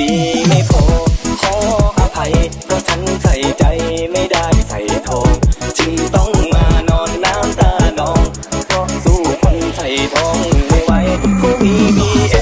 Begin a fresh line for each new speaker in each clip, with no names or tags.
ดีไม่พอ ขออภัย เพราะฉันใส่ใจไม่ได้ใส่ทอง จึงต้องมานอนน้ำตานอง เพราะสู้คนใส่ทองไม่ไหวผู้มีดีเอ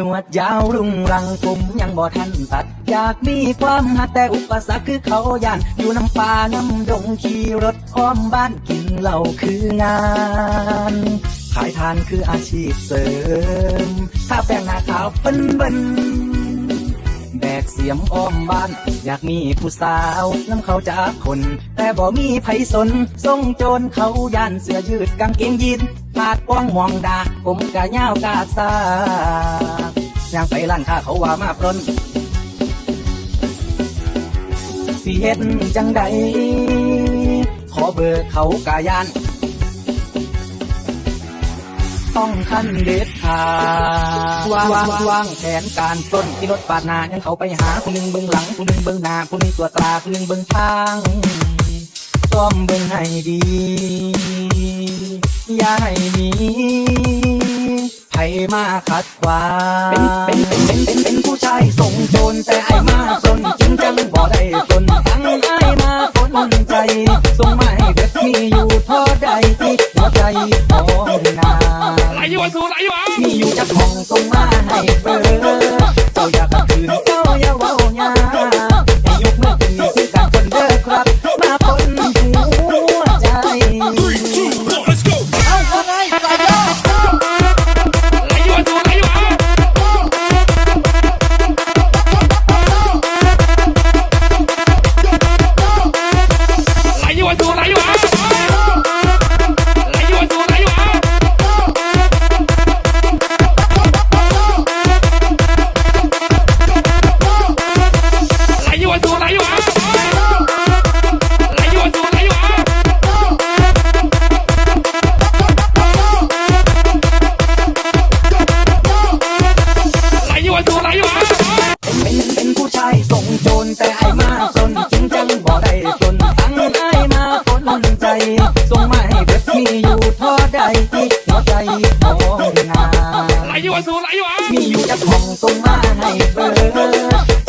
นวดยาวรุงรังผมยังบ่ทันตัด อยากมีความหักแต่อุปสรรคคือเขาย่านอยู่น้ำป่าน้ำดงขี่รถอ้อมบ้านกินเหล้าคืองาน ขายทานคืออาชีพเสริม ถ้าแป้งหน้าขาวเปิ้นเบิ้นแบกเสียมอ้อมบ้าน อยากมีผู้สาวน้ำเขาจากคน แต่บ่มีไผสนส่งโจรเขาย่านเสื้อยืดกางเกงยีน ปาดป้องมองดา ผมกะย่าวกาซากย่างไปร้านค้าเขาว่ามาปล้นสิเฮ็ดจังใด ขอเบอร์เขากายาน ต้องขั้นเด็ดขาดวางวางวางแผนการปล้นที่รถปาดหน้ายังเขาไปหาผู้หนึ่งเบื้องหลังผู้หนึ่งเบื้องหน้าผู้หนึ่งตัวตราผู้หนึ่งเบื้องทางซ้อมเบื้องให้ดี อย่าให้มีไผมาขัดขวางเป็นเป็นเป็นเป็นเป็นผู้ชายส่งโจรแต่ไอ้มาปล้นจริงจังบ่ได้ปล้นทั้งไอ้มาปล้นใจส่งมาให้เด็กที่อยู่ทอใดที่หัวใจของนาไหลอยู่วะสูไหลอยู่วะมีอยู่จากห้องส่งมาให้เบอร์ ทอใดที่หัวใจของนาไหลอยู่วะสูไหลอยู่วะมีอยู่จากห้องส่งมาให้เบอร์